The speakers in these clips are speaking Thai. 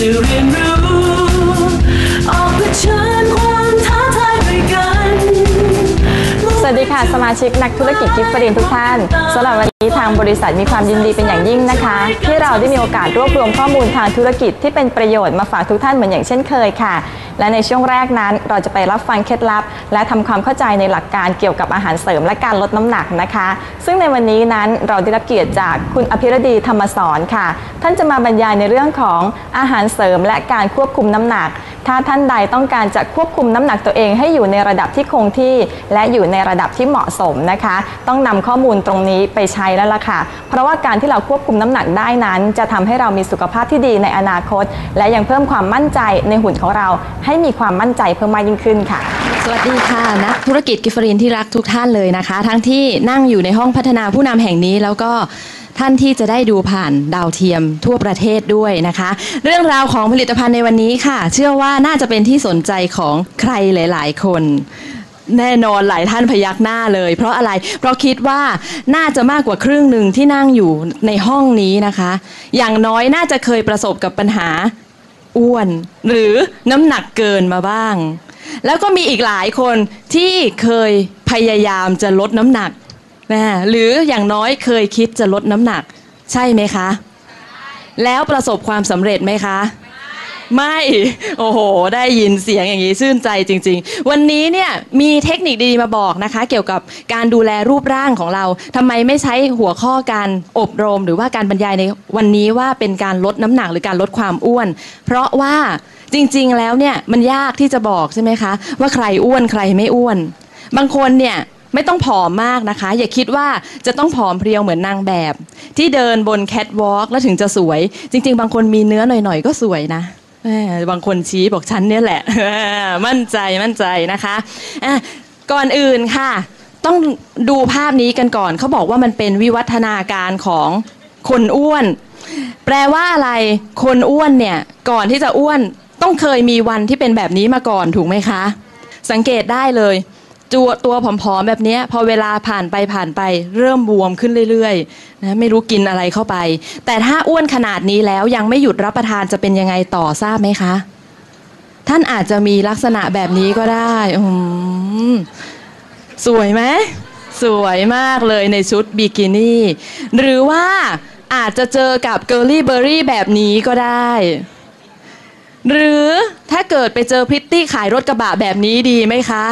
จะเรียนรู้ออกเผชิญความท้าทายด้วยกัน สวัสดีค่ะ สมาชิกนักธุรกิจกิฟต์ฟรีนทุกท่านสำหรับวัน นี้ทางบริษัทมีความยินดีเป็นอย่างยิ่งนะคะ ที่เราได้มีโอกาสรวบรวมข้อมูลทางธุรกิจที่เป็นประโยชน์มาฝากทุกท่านเหมือนอย่างเช่นเคยค่ะ และในช่วงแรกนั้นเราจะไปรับฟังเคล็ดลับ และทำความเข้าใจในหลักการเกี่ยวกับอาหารเสริมและการลดน้ำหนักนะคะ ซึ่งในวันนี้นั้นเราได้รับเกียรติจากคุณอภิรดีธรรมสอนค่ะ ท่านจะมาบรรยายในเรื่องของอาหารเสริมและการควบคุมน้ำหนัก ถ้าท่านใดต้องการจะควบคุมน้ำหนักตัวเองให้อยู่ในระดับที่คงที่ และอยู่ในระดับที่เหมาะสมนะคะ ต้องนำข้อมูลตรงนี้ไปใช้แล้วล่ะค่ะ เพราะว่าการที่เราควบคุมน้ำหนักได้นั้น จะทำให้เรามีสุขภาพที่ดีในอนาคต และยังเพิ่มความมั่นใจในหุ่นของเรา ให้มีความมั่นใจเพิ่มมากยิ่งขึ้นค่ะ สวัสดีค่ะนักธุรกิจกิฟฟรินที่รักทุกท่านเลยนะคะ ทั้งที่นั่งอยู่ในห้องพัฒนาผู้นำแห่งนี้แล้วก็ท่านที่จะได้ดูผ่านดาวเทียมทั่วประเทศด้วยนะคะ เรื่องราวของผลิตภัณฑ์ในวันนี้ค่ะ เชื่อว่าน่าจะเป็นที่สนใจของใครหลาย ๆ คน แน่นอนหลายท่านพยักหน้าเลย เพราะอะไรเพราะคิดว่าน่าจะมากกว่าครึ่งหนึ่งที่นั่งอยู่ในห้องนี้นะคะ อย่างน้อยน่าจะเคยประสบกับปัญหาอ้วน หรือน้ำหนักเกินมาบ้าง แล้วก็มีอีกหลายคนที่เคยพยายามจะลดน้ำหนักนะหรืออย่างน้อยเคยคิดจะลดน้ำหนัก ใช่ไหมคะ แล้วประสบความสำเร็จไหมคะไไม่ โอ้โห ได้ยินเสียงอย่างนี้ชื่นใจจริง ๆ วันนี้เนี่ยมีเทคนิคดีๆมาบอกนะคะ เกี่ยวกับการดูแลรูปร่างของเราทำไมไม่ใช้หัวข้อการอบรม หรือว่าการบรรยายในวันนี้ว่าเป็นการลดน้ำหนักหรือการลดความอ้วน เพราะว่าจริง ๆ แล้วเนี่ยมันยากที่จะบอกใช่ไหมคะ ว่าใครอ้วนใครไม่อ้วน บางคนเนี่ยไม่ต้องผอมมากนะคะ อย่าคิดว่าจะต้องผอมเพรียวเหมือนนางแบบ ที่เดินบนแคทวอล์กแล้วถึงจะสวย จริง ๆ บางคนมีเนื้อหน่อยๆ ก็สวยนะ บางคนชี้บอกฉันเนี่ยแหละ มั่นใจมั่นใจนะคะะก่อนอื่นค่ะ ต้องดูภาพนี้กันก่อน เขาบอกว่ามันเป็นวิวัฒนาการของคนอ้วน แปลว่าอะไรคนอ้วนเนี่ย ก่อนที่จะอ้วนต้องเคยมีวันที่เป็นแบบนี้มาก่อนถูกไหมคะ สังเกตได้เลย ตัวตัวผอมๆแบบนี้พอเวลาผ่านไปผ่านไปเริ่มบวมขึ้นเรื่อยๆนะไม่รู้กินอะไรเข้าไป แต่ถ้าอ้วนขนาดนี้แล้วยังไม่หยุดรับประทานจะเป็นยังไงต่อทราบไหมคะ ท่านอาจจะมีลักษณะแบบนี้ก็ได้อืมสวยไหมสวยมากเลยในชุดบิกินี่ หรือว่าอาจจะเจอกับเกอร์ลี่เบอรี่แบบนี้ก็ได้ หรือถ้าเกิดไปเจอพริตตี้ขายรถกระบะแบบนี้ดีไหมคะ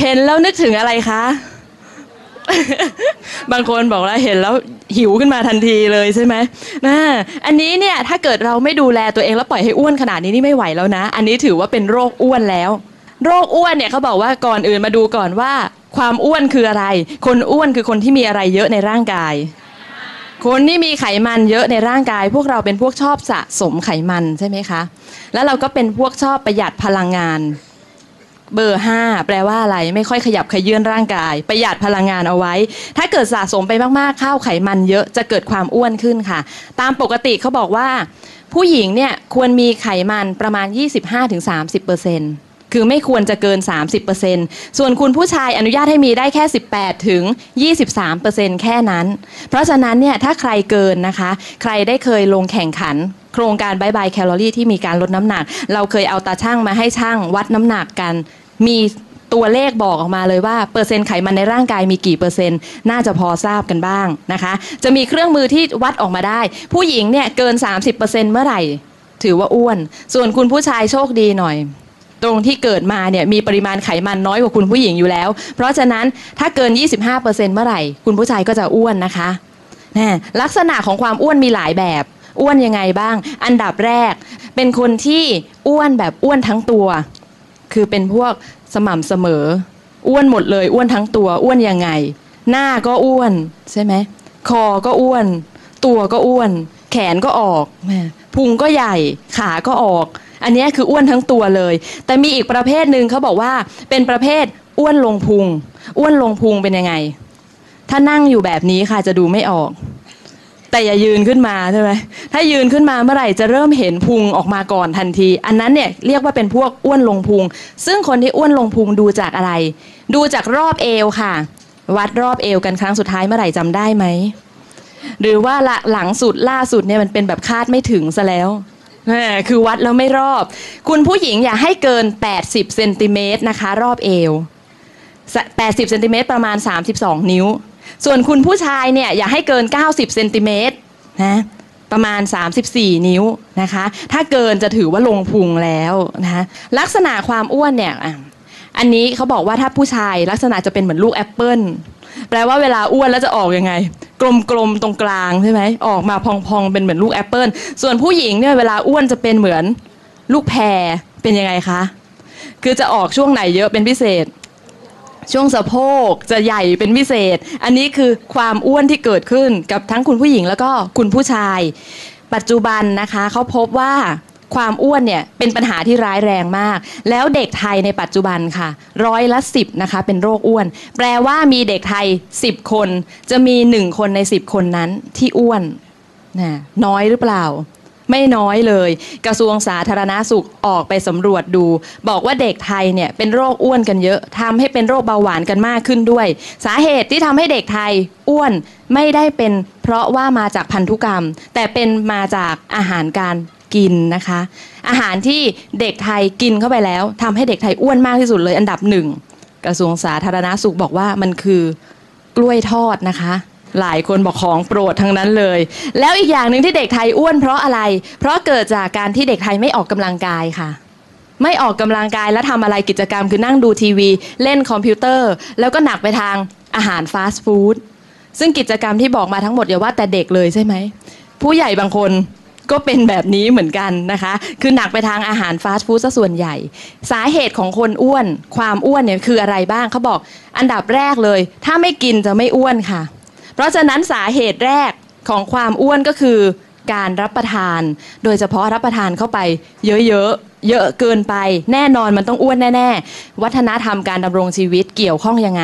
เห็นแล้วนึกถึงอะไรคะ บางคนบอกว่าเห็นแล้วหิวขึ้นมาทันทีเลยใช่ไหมนะอันนี้เนี่ยถ้าเกิดเราไม่ดูแลตัวเองแล้วปล่อยให้อ้วนขนาดนี้นี่ไม่ไหวแล้วนะ อันนี้ถือว่าเป็นโรคอ้วนแล้ว โรคอ้วนเนี่ยเขาบอกว่าก่อนอื่นมาดูก่อนว่า ความอ้วนคืออะไร คนอ้วนคือคนที่มีอะไรเยอะในร่างกาย คนที่มีไขมันเยอะในร่างกาย พวกเราเป็นพวกชอบสะสมไขมันใช่ไหมคะ แล้วเราก็เป็นพวกชอบประหยัดพลังงาน เบอร์5แปลว่าอะไรไม่ค่อยขยับขยื่นร่างกาย ประหยัดพลังงานเอาไว้ ถ้าเกิดสะสมไปมากๆข้าวไขมันเยอะจะเกิดความอ้วนขึ้นค่ะ ตามปกติเขาบอกว่า ผู้หญิงเนี่ยควรมีไขมันประมาณ 25-30%คือไม่ควรจะเกิน 30%ส่วนคุณผู้ชายอนุญาตให้มีได้แค่ 18ถึง23%แค่นั้น เพราะฉะนั้นเนี่ยถ้าใครเกินนะคะ ใครได้เคยลงแข่งขันโครงการบายบายแคลอรี่ที่มีการลดน้ำหนัก เราเคยเอาตาช่างมาให้ช่างวัดน้ำหนักกัน มีตัวเลขบอกออกมาเลยว่าเปอร์เซ็นต์ไขมันในร่างกายมีกี่เปอร์เซ็นต์น่าจะพอทราบกันบ้างนะคะ จะมีเครื่องมือที่วัดออกมาได้ ผู้หญิงเนี่ยเกิน 30%เมื่อไหร่ ถือว่าอ้วน ส่วนคุณผู้ชายโชคดีหน่อย ตรงที่เกิดมาเนี่ยมีปริมาณไขมันน้อยกว่าคุณผู้หญิงอยู่แล้ว เพราะฉะนั้นถ้าเกิน 25%เมื่อไหร่ คุณผู้ชายก็จะอ้วนนะคะน่ลักษณะของความอ้วนมีหลายแบบอ้วนยังไงบ้าง อันดับแรก เป็นคนที่อ้วนแบบอ้วนทั้งตัว คือเป็นพวกสม่ำเสมอ อ้วนหมดเลยอ้วนทั้งตัว อ้วนยังไง หน้าก็อ้วนใช่ไหมคอก็อ้วน ตัวก็อ้วน แขนก็ออกพุงก็ใหญ่ขาก็ออก อันนี้คืออ้วนทั้งตัวเลย แต่มีอีกประเภทหนึ่งเขาบอกว่าเป็นประเภทอ้วนลงพุง อ้วนลงพุงเป็นยังไง ถ้านั่งอยู่แบบนี้ค่ะจะดูไม่ออก แต่อย่ายืนขึ้นมาใช่ไหมถ้ายืนขึ้นมาเมื่อไหร่จะเริ่มเห็นพุงออกมาก่อนทันที อันนั้นเนี่ยเรียกว่าเป็นพวกอ้วนลงพุง ซึ่งคนที่อ้วนลงพุงดูจากอะไร ดูจากรอบเอวค่ะ วัดรอบเอวกันครั้งสุดท้ายเมื่อไหร่จำได้ไหมหรือว่าละหลังสุดล่าสุดเนี่ยมันเป็นแบบคาดไม่ถึงซะแล้วคือวัดแล้วไม่รอบ คุณผู้หญิงอย่าให้เกิน 80เซนติเมตรนะคะ รอบเอว 80เซนติเมตรประมาณ 32 นิ้ว ส่วนคุณผู้ชายเนี่ยอย่าให้เกิน 90เซนติเมตรนะประมาณ 34 นิ้วนะคะ ถ้าเกินจะถือว่าลงพุงแล้วนะคะลักษณะความอ้วนเนี่ยอันนี้เขาบอกว่าถ้าผู้ชายลักษณะจะเป็นเหมือนลูกแอปเปิลแปลว่าเวลาอ้วนแล้วจะออกยังไง กลมๆตรงกลางใช่ไหมออกมาพองๆเป็นเหมือนลูกแอปเปิลส่วนผู้หญิงเนี่ยเวลาอ้วนจะเป็นเหมือนลูกแพรเป็นยังไงคะ คือจะออกช่วงไหนเยอะเป็นพิเศษ ช่วงสะโพกจะใหญ่เป็นพิเศษ อันนี้คือความอ้วนที่เกิดขึ้นกับทั้งคุณผู้หญิงแล้วก็คุณผู้ชาย ปัจจุบันนะคะเขาพบว่าความอ้วนเนี่ยเป็นปัญหาที่ร้ายแรงมาก แล้วเด็กไทยในปัจจุบันค่ะ ร้อยละสิบนะคะเป็นโรคอ้วน แปลว่ามีเด็กไทย 10 คน จะมี 1 คนใน 10 คนนั้นที่อ้วนนะน้อยหรือเปล่า ไม่น้อยเลย กระทรวงสาธารณาสุขออกไปสำรวจดู บอกว่าเด็กไทยเนี่ยเป็นโรคอ้วนกันเยอะทำให้เป็นโรคเบาหวานกันมากขึ้นด้วย สาเหตุที่ทำให้เด็กไทยอ้วนไม่ได้เป็นเพราะว่ามาจากพันธุกรรม แต่เป็นมาจากอาหารการกินนะคะ อาหารที่เด็กไทยกินเข้าไปแล้วทำให้เด็กไทยอ้วนมากที่สุดเลยอันดับหนึ่งกระทรวงสาธารณาสุขบอกว่ามันคือกล้วยทอดนะคะ หลายคนบอกของโปรดทั้งนั้นเลย แล้วอีกอย่างหนึ่งที่เด็กไทยอ้วนเพราะอะไร เพราะเกิดจากการที่เด็กไทยไม่ออกกำลังกายค่ะ ไม่ออกกำลังกายแล้วทำอะไรกิจกรรมคือนั่งดูทีวี เล่นคอมพิวเตอร์ แล้วก็หนักไปทางอาหารฟาสต์ฟู้ดซึ่งกิจกรรมที่บอกมาทั้งหมดอย่าว่าแต่เด็กเลยใช่ไหม ผู้ใหญ่บางคนก็เป็นแบบนี้เหมือนกันนะคะ คือหนักไปทางอาหารฟาสต์ฟู้ดซะส่วนใหญ่ สาเหตุของคนอ้วน ความอ้วนเนี่ยคืออะไรบ้างเขาบอก อันดับแรกเลย ถ้าไม่กินจะไม่อ้วนค่ะ ราะฉะนั้นสาเหตุแรกของความอ้วนก็คือการรับประทาน โดยเฉพาะรับประทานเข้าไป เยอะๆ เยอะเกินไป แน่นอนมันต้องอ้วนแน่ๆ วัฒนธรรมการดำรงชีวิตเกี่ยวข้องยังไง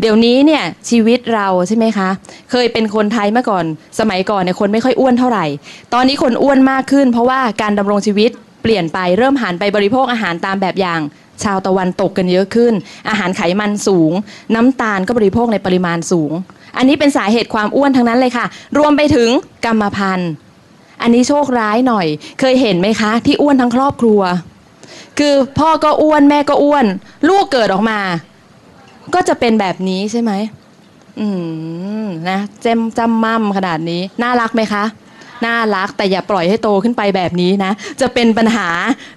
เดี๋ยวนี้เนี่ยชีวิตเราใช่ไหมคะ เคยเป็นคนไทยเมื่อก่อน สมัยก่อนเนี่ยคนไม่ค่อยอ้วนเท่าไหร่ ตอนนี้คนอ้วนมากขึ้น เพราะว่าการดำรงชีวิตเปลี่ยนไปเริ่มหันไปบริโภคอาหารตามแบบอย่างชาวตะวันตกกันเยอะขึ้น อาหารไขมันสูง น้ำตาลก็บริโภคในปริมาณสูง อันนี้เป็นสาเหตุความอ้วนทั้งนั้นเลยค่ะ รวมไปถึงกรรมพันธุ์ อันนี้โชคร้ายหน่อย เคยเห็นไหมคะ ที่อ้วนทั้งครอบครัว คือพ่อก็อ้วนแม่ก็อ้วน ลูกเกิดออกมา ก็จะเป็นแบบนี้ใช่ไหมอืมนะเจมจำมั่มขนาดนี้ น่ารักไหมคะน่ารักแต่อย่าปล่อยให้โตขึ้นไปแบบนี้นะ จะเป็นปัญหา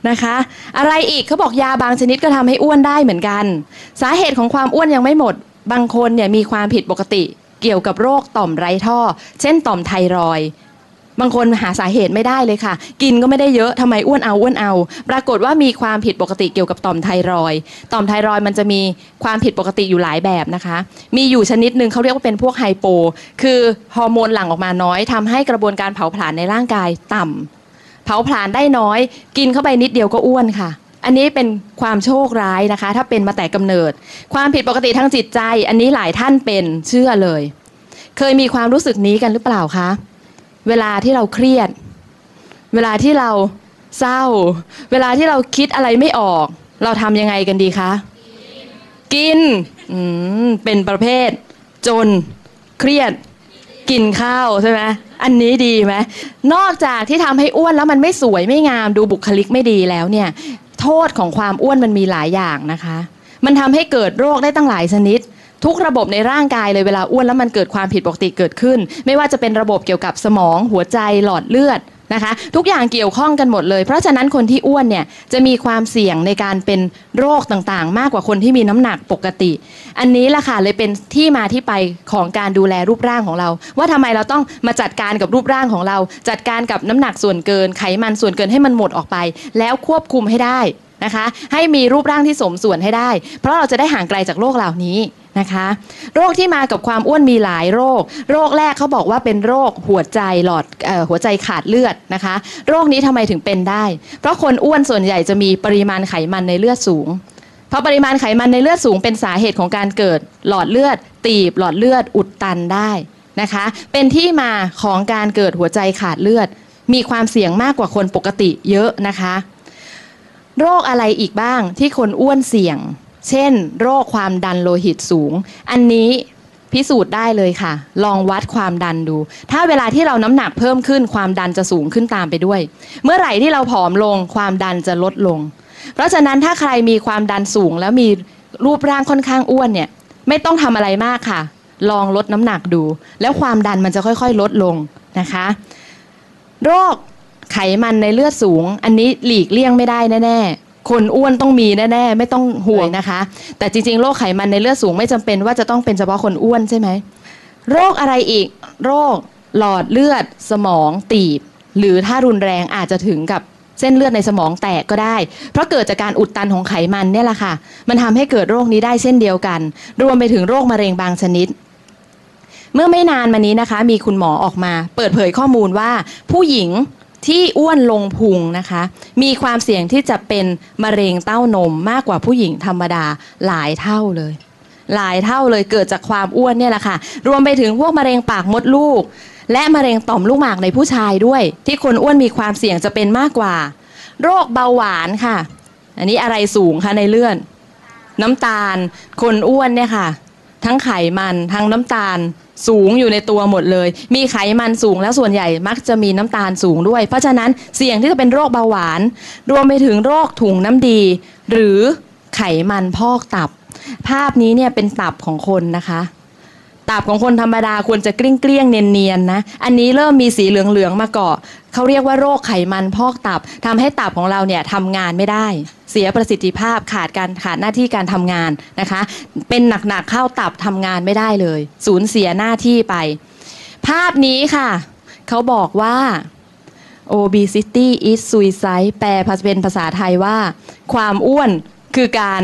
นะคะ อะไรอีกเขาบอกยาบางชนิดก็ทำให้อ้วนได้เหมือนกัน สาเหตุของความอ้วนยังไม่หมด บางคนเนี่ยมีความผิดปกติ เกี่ยวกับโรคต่อมไร้ท่อ เช่นต่อมไทรอยบางคนหาสาเหตุไม่ได้เลยค่ะ กินก็ไม่ได้เยอะทำไมอ้วนเอาอ้วนเอา ปรากฏว่ามีความผิดปกติเกี่ยวกับต่อมไทรอย ต่อมไทรอยมันจะมีความผิดปกติอยู่หลายแบบนะคะ มีอยู่ชนิดหนึ่งเขาเรียกว่าเป็นพวกไฮโป คือฮอร์โมนหลั่งออกมาน้อยทำให้กระบวนการเผาผลาญในร่างกายต่ำเผาผลาญได้น้อย กินเข้าไปนิดเดียวก็อ้วนค่ะ อันนี้เป็นความโชคร้ายนะคะ ถ้าเป็นมาแต่กำเนิด ความผิดปกติทางจิตใจ อันนี้หลายท่านเป็นเชื่อเลย เคยมีความรู้สึกนี้กันหรือเปล่าคะเวลาที่เราเครียด เวลาที่เราเศร้า เวลาที่เราคิดอะไรไม่ออก เราทำยังไงกันดีคะ กินเป็นประเภท จน เครียด กินข้าวใช่ไหมอันนี้ดีไหมนอกจากที่ทำให้อ้วนแล้วมันไม่สวยไม่งามดูบุคลิกไม่ดีแล้วเนี่ย โทษของความอ้วนมันมีหลายอย่างนะคะ มันทำให้เกิดโรคได้ตั้งหลายชนิด ทุกระบบในร่างกายเลยเวลาอ้วนแล้วมันเกิดความผิดปกติเกิดขึ้น ไม่ว่าจะเป็นระบบเกี่ยวกับสมอง หัวใจหลอดเลือด นะคะ ทุกอย่างเกี่ยวข้องกันหมดเลย เพราะฉะนั้นคนที่อ้วนเนี่ยจะมีความเสี่ยงในการเป็นโรคต่างๆ มากกว่าคนที่มีน้ำหนักปกติ อันนี้แหละค่ะเลยเป็นที่มาที่ไปของการดูแลรูปร่างของเรา ว่าทำไมเราต้องมาจัดการกับรูปร่างของเรา จัดการกับน้ำหนักส่วนเกิน ไขมันส่วนเกินให้มันหมดออกไป แล้วควบคุมให้ได้นะคะ ให้มีรูปร่างที่สมส่วนให้ได้ เพราะเราจะได้ห่างไกลจากโรคเหล่านี้ นะคะ โรคที่มากับความอ้วนมีหลายโรค โรคแรกเขาบอกว่าเป็นโรคหัวใจหลอดออหัวใจขาดเลือดนะคะ โรคนี้ทำไมถึงเป็นได้ เพราะคนอ้วนส่วนใหญ่จะมีปริมาณไขมันในเลือดสูง เพราะปริมาณไขมันในเลือดสูงเป็นสาเหตุของการเกิดหลอดเลือด ตีบหลอดเลือดอุดตันได้นะคะ เป็นที่มาของการเกิดหัวใจขาดเลือด มีความเสี่ยงมากกว่าคนปกติเยอะนะคะ โรคอะไรอีกบ้างที่คนอ้วนเสี่ยง เช่น โรคความดันโลหิตสูง อันนี้พิสูจน์ได้เลยค่ะ ลองวัดความดันดู ถ้าเวลาที่เราน้ำหนักเพิ่มขึ้นความดันจะสูงขึ้นตามไปด้วย เมื่อไหร่ที่เราผอมลงความดันจะลดลง เพราะฉะนั้นถ้าใครมีความดันสูง แล้วมีรูปร่างค่อนข้างอ้วนเนี่ยไม่ต้องทำอะไรมากค่ะ ลองลดน้ำหนักดู แล้วความดันมันจะค่อยๆ ลดลงนะคะ โรคไขมันในเลือดสูง อันนี้หลีกเลี่ยงไม่ได้แน่ๆ คนอ้วนต้องมีแน่ๆ ไม่ต้องห่วงนะคะ แต่จริงๆ โรคไขมันในเลือดสูงไม่จำเป็นว่าจะต้องเป็นเฉพาะคนอ้วนใช่ไหม โรคอะไรอีก โรคหลอดเลือดสมองตีบ หรือถ้ารุนแรงอาจจะถึงกับเส้นเลือดในสมองแตกก็ได้ เพราะเกิดจากการอุดตันของไขมันเนี่ยแหละค่ะ มันทำให้เกิดโรคนี้ได้เช่นเดียวกัน รวมไปถึงโรคมะเร็งบางชนิด เมื่อไม่นานมานี้นะคะ มีคุณหมอออกมา เปิดเผยข้อมูลว่าผู้หญิง ที่อ้วนลงพุงนะคะ มีความเสี่ยงที่จะเป็นมะเร็งเต้านมมากกว่าผู้หญิงธรรมดาหลายเท่าเลย หลายเท่าเลยเกิดจากความอ้วนเนี่ยแหละค่ะ รวมไปถึงพวกมะเร็งปากมดลูก และมะเร็งต่อมลูกหมากในผู้ชายด้วย ที่คนอ้วนมีความเสี่ยงจะเป็นมากกว่า โรคเบาหวานค่ะ อันนี้อะไรสูงคะในเลือดน้ำตาลคนอ้วนเนี่ยค่ะ ทั้งไขมันทั้งน้ำตาลสูงอยู่ในตัวหมดเลย มีไขมันสูงแล้วส่วนใหญ่มักจะมีน้ำตาลสูงด้วย เพราะฉะนั้นเสี่ยงที่จะเป็นโรคเบาหวาน รวมไปถึงโรคถุงน้ำดี หรือไขมันพอกตับ ภาพนี้เนี่ยเป็นตับของคนนะคะ ตับของคนธรรมดาควรจะกลี้งเกลี้ยงเนียนๆนะ อันนี้เริ่มมีสีเหลืองๆมาเกาะเขาเรียกว่าโรคไขมันพอกตับทำให้ตับของเราเนี่ยทำงานไม่ได้ เสียประสิทธิภาพขาดการขาดหน้าที่การทำงานนะคะ เป็นหนักๆเข้าตับทำงานไม่ได้เลย สูญเสียหน้าที่ไป ภาพนี้ค่ะ เขาบอกว่า obesity is suicide แปลเป็นภาษาไทยว่า ความอ้วนคือการ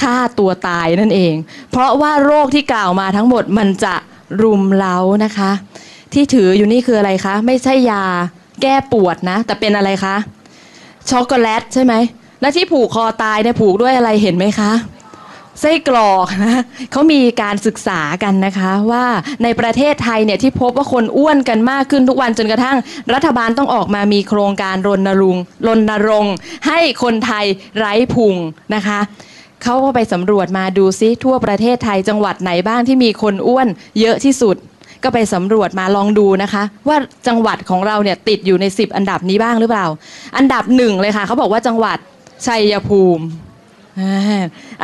ฆ่าตัวตายนั่นเอง เพราะว่าโรคที่กล่าวมาทั้งหมดมันจะรุมเร้านะคะ ที่ถืออยู่นี่คืออะไรคะ ไม่ใช่ยาแก้ปวดนะ แต่เป็นอะไรคะช็อกโกแลตใช่ไหมและที่ผูกคอตายเนี่ยผูกด้วยอะไรเห็นไหมคะไส้กรอกนะเขามีการศึกษากันนะคะว่าในประเทศไทยเนี่ยที่พบว่าคนอ้วนกันมากขึ้นทุกวันจนกระทั่ง รัฐบาลต้องออกมามีโครงการรณรงค์รณรงค์ให้คนไทยไร้พุงนะคะ เขาก็ไปสำรวจมาดูซิทั่วประเทศไทยจังหวัดไหนบ้างที่มีคนอ้วนเยอะที่สุด ก็ไปสำรวจมาลองดูนะคะ ว่าจังหวัดของเราเนี่ยติดอยู่ใน 10 อันดับนี้บ้างหรือเปล่า อันดับหนึ่งเลยค่ะเขาบอกว่าจังหวัดชัยภูมิ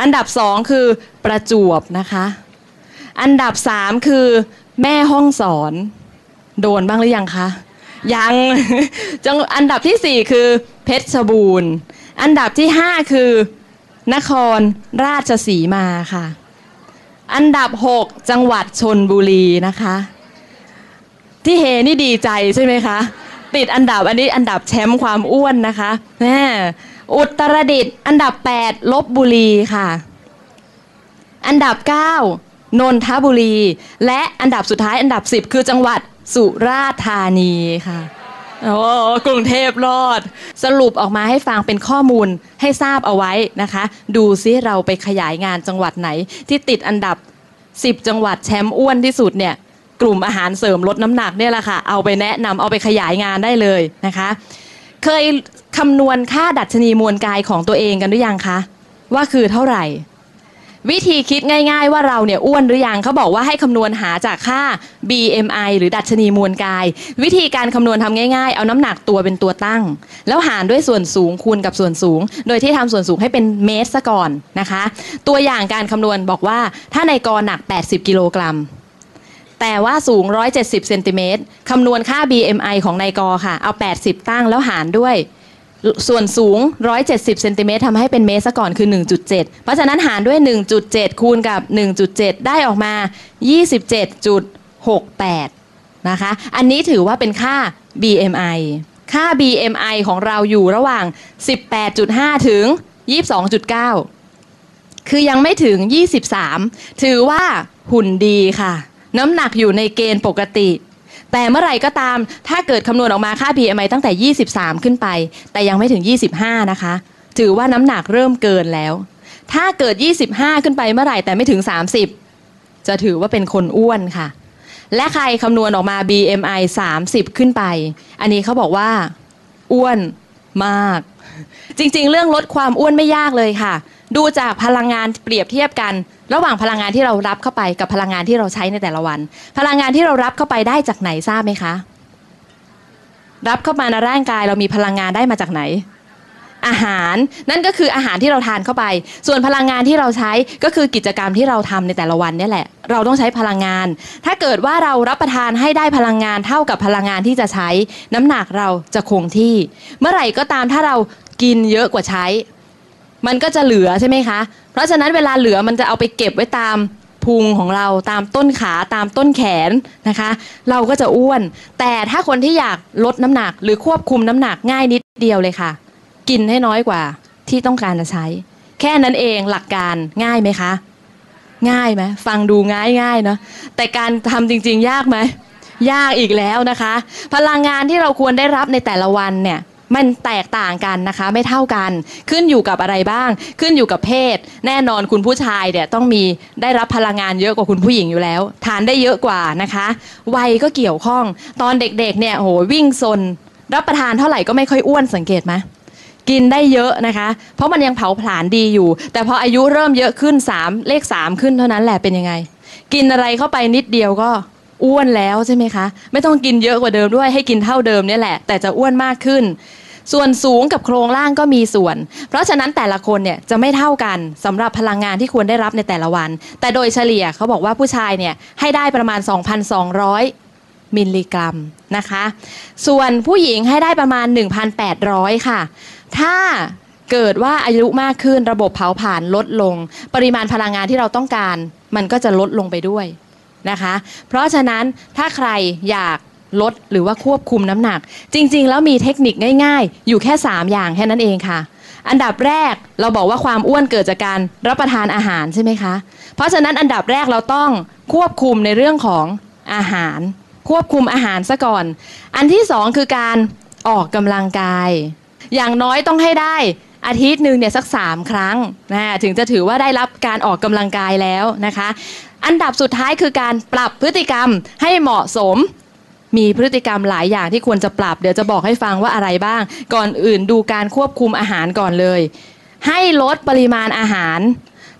อันดับสองคือประจวบนะคะ อันดับสามคือแม่ห้องสอน โดนบ้างหรือยังคะยังจังอันดับที่สี่คือเพชรบูรณ์ อันดับที่ห้าคือ นครราชสีมาค่ะ อันดับหกจังหวัดชนบุรีนะคะ ที่เฮนี่ดีใจใช่ไหมคะ ติดอันดับอันนี้อันดับแชมป์ความอ้วนนะคะแม่อุตรดิตถ์อันดับ 8 ลบบุรีค่ะ อันดับ 9 นนทบุรี และอันดับสุดท้ายอันดับ 10 คือจังหวัดสุราษฎร์ธานีค่ะ โอ้กรุงเทพรอด สรุปออกมาให้ฟังเป็นข้อมูลให้ทราบเอาไว้นะคะ ดูซิเราไปขยายงานจังหวัดไหน ที่ติดอันดับ 10 จังหวัดแชมป์อ้วนที่สุดเนี่ย กลุ่มอาหารเสริมลดน้ำหนักเนี่ยแหละค่ะ เอาไปแนะนำเอาไปขยายงานได้เลยนะคะ เคยคำนวณค่าดัชนีมวลกายของตัวเองกันหรือยังคะ ว่าคือเท่าไหร่ วิธีคิดง่าย ๆ ว่าเราเนี่ยอ้วนหรือยังเขาบอกว่าให้คำนวณหาจากค่า BMI หรือดัชนีมวลกาย วิธีการคำนวณทำง่าย ๆ เอาน้ำหนักตัวเป็นตัวตั้ง แล้วหารด้วยส่วนสูงคูณกับส่วนสูง โดยที่ทำส่วนสูงให้เป็นเมตรซะก่อนนะคะ ตัวอย่างการคำนวณบอกว่าถ้าในกอหนัก 80 กิโลกรัมแต่ว่าสูง 170 เซนติเมตรคำนวณค่า BMI ของนายกอค่ะ เอา 80 ตั้งแล้วหารด้วย ส่วนสูง 170เซนติเมตรทำให้เป็นเมตรซะก่อนคือ 1.7 เพราะฉะนั้นหารด้วย 1.7 คูณกับ 1.7 ได้ออกมา 27.68 นะคะ อันนี้ถือว่าเป็นค่า BMI ค่า BMI ของเราอยู่ระหว่าง 18.5 ถึง 22.9 คือยังไม่ถึง 23 ถือว่าหุ่นดีค่ะ น้ำหนักอยู่ในเกณฑ์ปกติ แต่เมื่อไหร่ก็ตามถ้าเกิดคำนวณออกมาค่า BMI ตั้งแต่ 23 ขึ้นไป แต่ยังไม่ถึง 25 นะคะ ถือว่าน้ำหนักเริ่มเกินแล้ว ถ้าเกิด 25 ขึ้นไปเมื่อไหร่แต่ไม่ถึง 30 จะถือว่าเป็นคนอ้วนค่ะ และใครคำนวณออกมา BMI 30 ขึ้นไป อันนี้เขาบอกว่าอ้วนมาก จริงๆ เรื่องลดความอ้วนไม่ยากเลยค่ะ ดูจากพลังงานเปรียบเทียบกัน ระหว่างพลังงานที่เรารับเข้าไปกับพลังงานที่เราใช้ในแต่ละวัน พลังงานที่เรารับเข้าไปได้จากไหนทราบไหมคะ รับเข้ามาในร่างกายเรามีพลังงานได้มาจากไหน อาหารนั่นก็คืออาหารที่เราทานเข้าไป ส่วนพลังงานที่เราใช้ก็คือกิจกรรมที่เราทำในแต่ละวันนี่แหละ เราต้องใช้พลังงาน ถ้าเกิดว่าเรารับประทานให้ได้พลังงานเท่ากับพลังงานที่จะใช้ น้ำหนักเราจะคงที่ เมื่อไหร่ก็ตามถ้าเรากินเยอะกว่าใช้ มันก็จะเหลือใช่ไหมคะ เพราะฉะนั้นเวลาเหลือมันจะเอาไปเก็บไว้ตามพุงของเราตามต้นขาตามต้นแขนนะคะ เราก็จะอ้วน แต่ถ้าคนที่อยากลดน้ำหนัก หรือควบคุมน้ำหนักง่ายนิดเดียวเลยค่ะ กินให้น้อยกว่าที่ต้องการจะใช้ แค่นั้นเองหลักการง่ายไหมคะ ง่ายไหมฟังดูง่ายง่ายเนาะแต่การทำจริง ๆ ยากไหมยากอีกแล้วนะคะ พลังงานที่เราควรได้รับในแต่ละวันเนี่ย มันแตกต่างกันนะคะ ไม่เท่ากันขึ้นอยู่กับอะไรบ้าง ขึ้นอยู่กับเพศ แน่นอนคุณผู้ชายเนี่ยต้องมีได้รับพลังงานเยอะกว่าคุณผู้หญิงอยู่แล้ว ทานได้เยอะกว่านะคะ วัยก็เกี่ยวข้อง ตอนเด็กๆเนี่ยโอ้โหวิ่งซน รับประทานเท่าไหร่ก็ไม่ค่อยอ้วนสังเกตไหมกินได้เยอะนะคะ เพราะมันยังเผาผลาญดีอยู่ แต่พออายุเริ่มเยอะขึ้น 3 เลข 3 ขึ้นเท่านั้นแหละเป็นยังไง กินอะไรเข้าไปนิดเดียวก็ อ้วนแล้วใช่ไหมคะ ไม่ต้องกินเยอะกว่าเดิมด้วยให้กินเท่าเดิมเนี่ยแหละ แต่จะอ้วนมากขึ้น ส่วนสูงกับโครงล่างก็มีส่วน เพราะฉะนั้นแต่ละคนเนี่ยจะไม่เท่ากันสำหรับพลังงานที่ควรได้รับในแต่ละวัน แต่โดยเฉลี่ยเขาบอกว่าผู้ชายเนี่ยให้ได้ประมาณ 2,200 มิลลิกรัมนะคะ ส่วนผู้หญิงให้ได้ประมาณ 1,800 ค่ะ ถ้าเกิดว่าอายุมากขึ้นระบบเผาผลาญลดลง ปริมาณพลังงานที่เราต้องการ มันก็จะลดลงไปด้วย นะคะ เพราะฉะนั้นถ้าใครอยากลดหรือว่าควบคุมน้ำหนัก จริง ๆ แล้วมีเทคนิคง่าย ๆ อยู่แค่ 3 อย่างแค่นั้นเองค่ะ อันดับแรกเราบอกว่าความอ้วนเกิดจากการรับประทานอาหารใช่ไหมคะ เพราะฉะนั้นอันดับแรกเราต้องควบคุมในเรื่องของอาหาร ควบคุมอาหารซะก่อน อันที่สองคือการออกกำลังกาย อย่างน้อยต้องให้ได้อาทิตย์หนึ่งเนี่ยสักสามครั้งนะถึงจะถือว่าได้รับการออกกำลังกายแล้วนะคะ อันดับสุดท้ายคือการปรับพฤติกรรมให้เหมาะสม มีพฤติกรรมหลายอย่างที่ควรจะปรับ เดี๋ยวจะบอกให้ฟังว่าอะไรบ้าง ก่อนอื่นดูการควบคุมอาหารก่อนเลย ให้ลดปริมาณอาหาร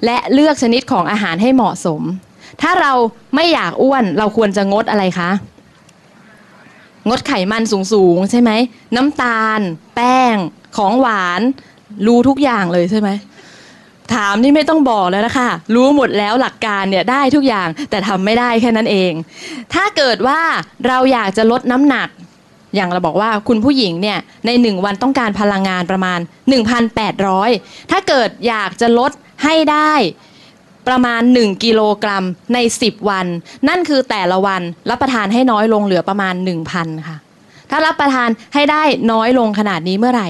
และเลือกชนิดของอาหารให้เหมาะสม ถ้าเราไม่อยากอ้วนเราควรจะงดอะไรคะงดไขมันสูงๆใช่ไหมน้ำตาล แป้ง ของหวาน รู้ทุกอย่างเลยใช่ไหม ถามนี่ไม่ต้องบอกแล้วนะคะ รู้หมดแล้วหลักการเนี่ยได้ทุกอย่างแต่ทำไม่ได้แค่นั้นเอง ถ้าเกิดว่าเราอยากจะลดน้ำหนัก อย่างเราบอกว่าคุณผู้หญิงเนี่ยในหนึ่งวันต้องการพลังงานประมาณ 1,800 ถ้าเกิดอยากจะลดให้ได้ประมาณ 1 กิโลกรัมใน 10 วัน นั่นคือแต่ละวันรับประทานให้น้อยลงเหลือประมาณ 1,000 ค่ะ ถ้ารับประทานให้ได้น้อยลงขนาดนี้เมื่อไหร่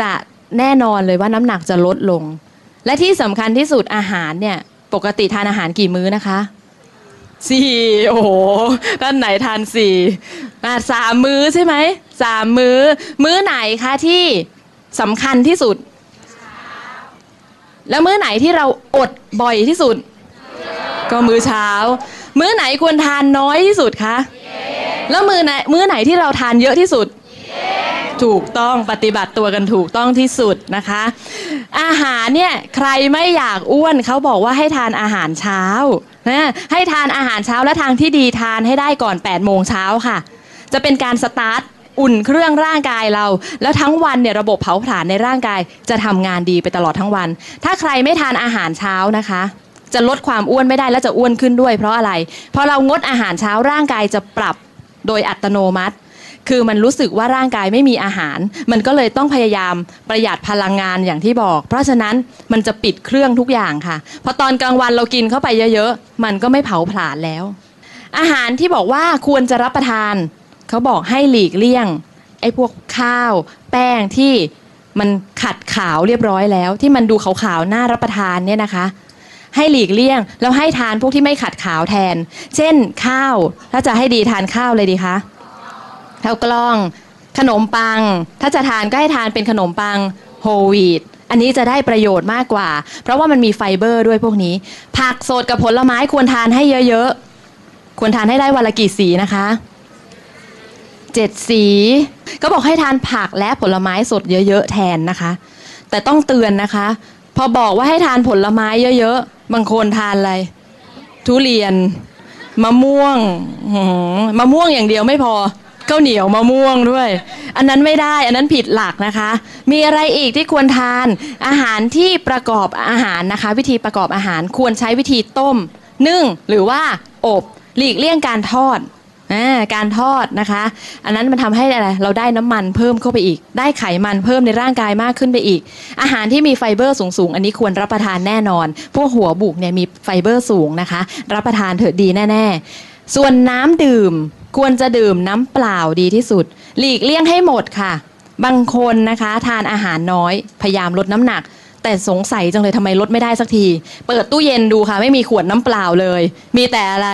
จะแน่นอนเลยว่าน้ำหนักจะลดลง และที่สำคัญที่สุดอาหารเนี่ยปกติทานอาหารกี่มื้อนะคะสี่โอ้โหท่านไหนทานสี่สามมื้อใช่ไหมสามมื้อ มื้อไหนคะที่สำคัญที่สุด แล้วมื้อไหนที่เราอดบ่อยที่สุด ก็มื้อเช้า มื้อไหนควรทานน้อยที่สุดคะแล้วมื้อไหนมื้อไหนที่เราทานเยอะที่สุด ถูกต้องปฏิบัติตัวกันถูกต้องที่สุดนะคะ อาหารเนี่ยใครไม่อยากอ้วนเขาบอกว่าให้ทานอาหารเช้านะให้ทานอาหารเช้าและทางที่ดีทานให้ได้ก่อน8ปดโมงเช้าค่ะ จะเป็นการสตาร์ทอุ่นเครื่องร่างกายเรา แล้วทั้งวันเนี่ยระบบเผาผลาญในร่างกายจะทำงานดีไปตลอดทั้งวัน ถ้าใครไม่ทานอาหารเช้านะคะ จะลดความอ้วนไม่ได้และจะอ้วนขึ้นด้วย เพราะอะไรพอเรางดอาหารเช้าร่างกายจะปรับโดยอัตโนมัติ คือมันรู้สึกว่าร่างกายไม่มีอาหาร มันก็เลยต้องพยายามประหยัดพลังงานอย่างที่บอก เพราะฉะนั้นมันจะปิดเครื่องทุกอย่างค่ะพอตอนกลางวันเรากินเข้าไปเยอะๆ มันก็ไม่เผาผลาญแล้ว อาหารที่บอกว่าควรจะรับประทาน เขาบอกให้หลีกเลี่ยงไอ้พวกข้าว แป้งที่มันขัดขาวเรียบร้อยแล้ว ที่มันดูขาวๆน่ารับประทานเนี่ยนะคะ ให้หลีกเลี่ยง แล้วให้ทานพวกที่ไม่ขัดขาวแทน เช่นข้าวถ้าจะให้ดีทานข้าวเลยดีคะ ข้าวกล้อง ขนมปัง ถ้าจะทานก็ให้ทานเป็นขนมปังโฮลวีตอันนี้จะได้ประโยชน์มากกว่า เพราะว่ามันมีไฟเบอร์ด้วยพวกนี้ ผักสดกับผลไม้ควรทานให้เยอะๆ ควรทานให้ได้วันละกี่สีนะคะเจ็ดสี ก็บอกให้ทานผักและผลไม้สดเยอะๆแทนนะคะ แต่ต้องเตือนนะคะ พอบอกว่าให้ทานผลไม้เยอะๆ บางคนทานอะไร ทุเรียน มะม่วงมะม่วงอย่างเดียวไม่พอ ข้าวเหนียวมะม่วงด้วย อันนั้นไม่ได้อันนั้นผิดหลักนะคะ มีอะไรอีกที่ควรทานอาหารที่ประกอบอาหารนะคะ วิธีประกอบอาหารควรใช้วิธีต้ม นึ่งหรือว่าอบหลีกเลี่ยงการทอดการทอดนะคะ อันนั้นมันทำให้อะไรเราได้น้ำมันเพิ่มเข้าไปอีก ได้ไขมันเพิ่มในร่างกายมากขึ้นไปอีก อาหารที่มีไฟเบอร์สูงๆ อันนี้ควรรับประทานแน่นอน พวกหัวบุกเนี่ยมีไฟเบอร์สูงนะคะ รับประทานเถอะดีแน่ ๆ ส่วนน้ำดื่ม ควรจะดื่มน้ำเปล่าดีที่สุด หลีกเลี่ยงให้หมดค่ะ บางคนนะคะ ทานอาหารน้อย พยายามลดน้ำหนัก แต่สงสัยจังเลยทำไมลดไม่ได้สักที เปิดตู้เย็นดูค่ะ ไม่มีขวดน้ำเปล่าเลย มีแต่อะไร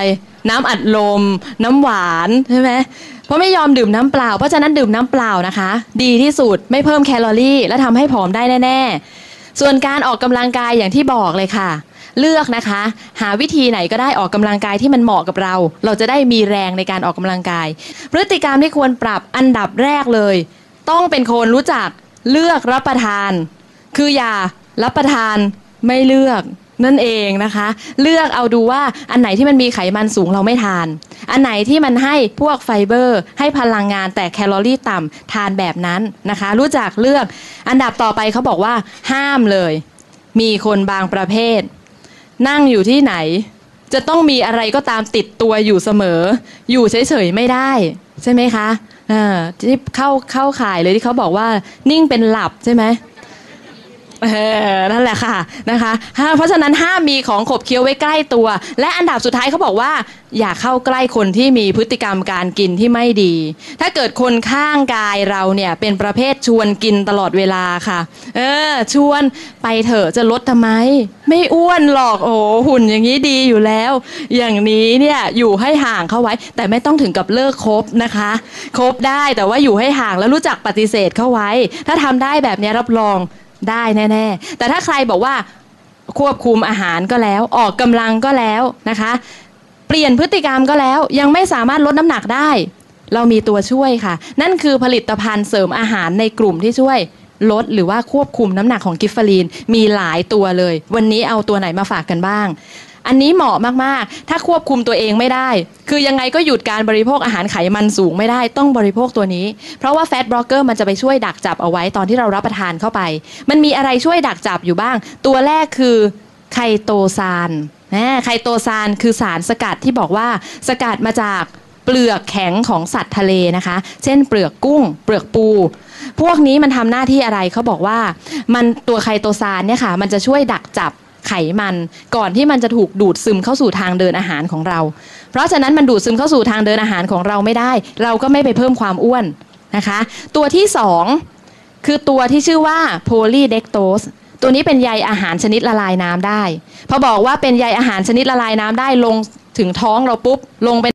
น้ำอัดลม น้ำหวานใช่ไหมเพราะไม่ยอมดื่มน้ำเปล่า เพราะฉะนั้นดื่มน้ำเปล่านะคะ ดีที่สุดไม่เพิ่มแคลอรี่ และทำให้ผอมได้แน่ ๆ ส่วนการออกกำลังกายอย่างที่บอกเลยค่ะ เลือกนะคะ หาวิธีไหนก็ได้ออกกำลังกายที่มันเหมาะกับเรา เราจะได้มีแรงในการออกกำลังกาย พฤติกรรมที่ควรปรับอันดับแรกเลย ต้องเป็นคนรู้จักเลือกรับประทาน คืออย่ารับประทานไม่เลือกนั่นเองนะคะ เลือกเอาดูว่าอันไหนที่มันมีไขมันสูงเราไม่ทาน อันไหนที่มันให้พวกไฟเบอร์ ให้พลังงานแต่แคลอรี่ต่ำทานแบบนั้นนะคะ รู้จักเลือกอันดับต่อไปเขาบอกว่าห้ามเลย มีคนบางประเภท นั่งอยู่ที่ไหน จะต้องมีอะไรก็ตามติดตัวอยู่เสมอ อยู่เฉยๆไม่ได้ ใช่ไหมคะอ่าที่เข้าเข้าข่ายเลยที่เขาบอกว่านิ่งเป็นหลับใช่ไหม เออนั่นแหละค่ะนะคะห้าเพราะฉะนั้นห้ามมีของขบเคี้ยวไว้ใกล้ตัว และอันดับสุดท้ายเขาบอกว่า อย่าเข้าใกล้คนที่มีพฤติกรรมการกินที่ไม่ดี ถ้าเกิดคนข้างกายเราเนี่ยเป็นประเภทชวนกินตลอดเวลาค่ะ เออ ชวนไปเถอะจะลดทำไม ไม่อ้วนหรอกโอ้โหหุ่นอย่างนี้ดีอยู่แล้ว อย่างนี้เนี่ยอยู่ให้ห่างเข้าไว้ แต่ไม่ต้องถึงกับเลิกคบนะคะคบได้แต่ว่าอยู่ให้ห่างแล้วรู้จักปฏิเสธเข้าไว้ ถ้าทำได้แบบนี้รับรอง ได้แน่ๆ แต่ถ้าใครบอกว่าควบคุมอาหารก็แล้ว ออกกำลังก็แล้วนะคะ เปลี่ยนพฤติกรรมก็แล้ว ยังไม่สามารถลดน้ำหนักได้ เรามีตัวช่วยค่ะ นั่นคือผลิตภัณฑ์เสริมอาหารในกลุ่มที่ช่วยลดหรือว่าควบคุมน้ำหนักของกิฟฟารีนมีหลายตัวเลย วันนี้เอาตัวไหนมาฝากกันบ้าง อันนี้เหมาะมากๆ ถ้าควบคุมตัวเองไม่ได้ คือยังไงก็หยุดการบริโภคอาหารไขมันสูงไม่ได้ ต้องบริโภคตัวนี้ เพราะว่าแฟตบล็อกเกอร์มันจะไปช่วยดักจับเอาไว้ตอนที่เรารับประทานเข้าไป มันมีอะไรช่วยดักจับอยู่บ้าง ตัวแรกคือไคโตซานนะไคโตซานคือสารสกัดที่บอกว่าสกัดมาจากเปลือกแข็งของสัตว์ทะเลนะคะ เช่นเปลือกกุ้ง เปลือกปู พวกนี้มันทำหน้าที่อะไรเขาบอกว่า มันตัวไคโตซานเนี่ยค่ะ มันจะช่วยดักจับ ไขมันก่อนที่มันจะถูกดูดซึมเข้าสู่ทางเดินอาหารของเรา เพราะฉะนั้นมันดูดซึมเข้าสู่ทางเดินอาหารของเราไม่ได้ เราก็ไม่ไปเพิ่มความอ้วนนะคะ ตัวที่สองคือตัวที่ชื่อว่าโพลีเดกโตสตัวนี้เป็นใยอาหารชนิดละลายน้ำได้พอบอกว่าเป็นใยอาหารชนิดละลายน้ำได้ลงถึงท้องเราปุ๊บลงไป